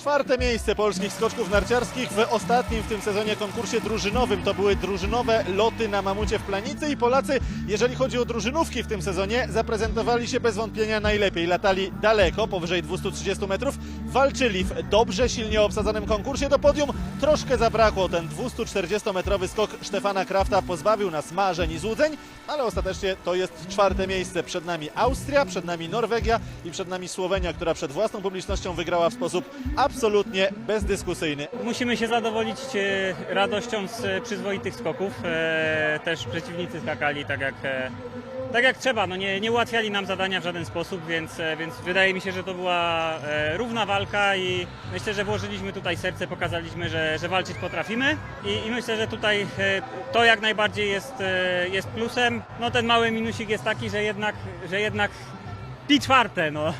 Czwarte miejsce polskich skoczków narciarskich w ostatnim w tym sezonie konkursie drużynowym. To były drużynowe loty na mamucie w Planicy i Polacy, jeżeli chodzi o drużynówki w tym sezonie, zaprezentowali się bez wątpienia najlepiej. Latali daleko, powyżej 230 metrów, walczyli w dobrze, silnie obsadzonym konkursie do podium. Troszkę zabrakło. Ten 240-metrowy skok Stefana Krafta pozbawił nas marzeń i złudzeń, ale ostatecznie to jest czwarte miejsce. Przed nami Austria, przed nami Norwegia i przed nami Słowenia, która przed własną publicznością wygrała w sposób absolutnie bezdyskusyjny. Musimy się zadowolić e, radością z przyzwoitych skoków. E, Też przeciwnicy skakali tak jak, e, tak jak trzeba. No nie, nie ułatwiali nam zadania w żaden sposób, więc, e, więc wydaje mi się, że to była e, równa walka i myślę, że włożyliśmy tutaj serce, pokazaliśmy, że, że walczyć potrafimy i, i myślę, że tutaj e, to jak najbardziej jest, e, jest plusem. No ten mały minusik jest taki, że jednak, że jednak pi czwarte, no.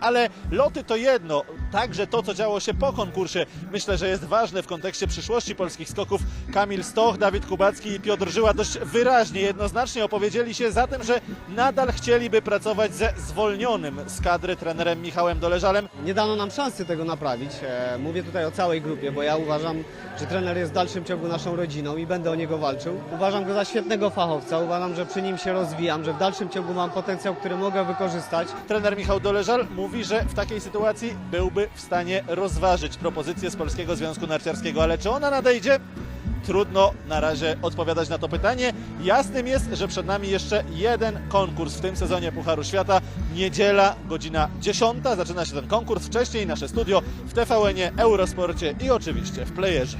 Ale loty to jedno, także to, co działo się po konkursie, myślę, że jest ważne w kontekście przyszłości polskich skoków. Kamil Stoch, Dawid Kubacki i Piotr Żyła dość wyraźnie, jednoznacznie opowiedzieli się za tym, że nadal chcieliby pracować ze zwolnionym z kadry trenerem Michałem Doleżalem. Nie dano nam szansy tego naprawić. E, Mówię tutaj o całej grupie, bo ja uważam, że trener jest w dalszym ciągu naszą rodziną i będę o niego walczył. Uważam go za świetnego fachowca, uważam, że przy nim się rozwijam, że w dalszym ciągu mam potencjał, który mogę wykorzystać. Trener Michał Doleżal mówi, że w takiej sytuacji byłby w stanie rozważyć propozycję z Polskiego Związku Narciarskiego, ale czy ona nadejdzie? Trudno na razie odpowiadać na to pytanie. Jasnym jest, że przed nami jeszcze jeden konkurs w tym sezonie Pucharu Świata. Niedziela, godzina 10. Zaczyna się ten konkurs. Wcześniej nasze studio w TVN-ie, Eurosporcie i oczywiście w Playerze.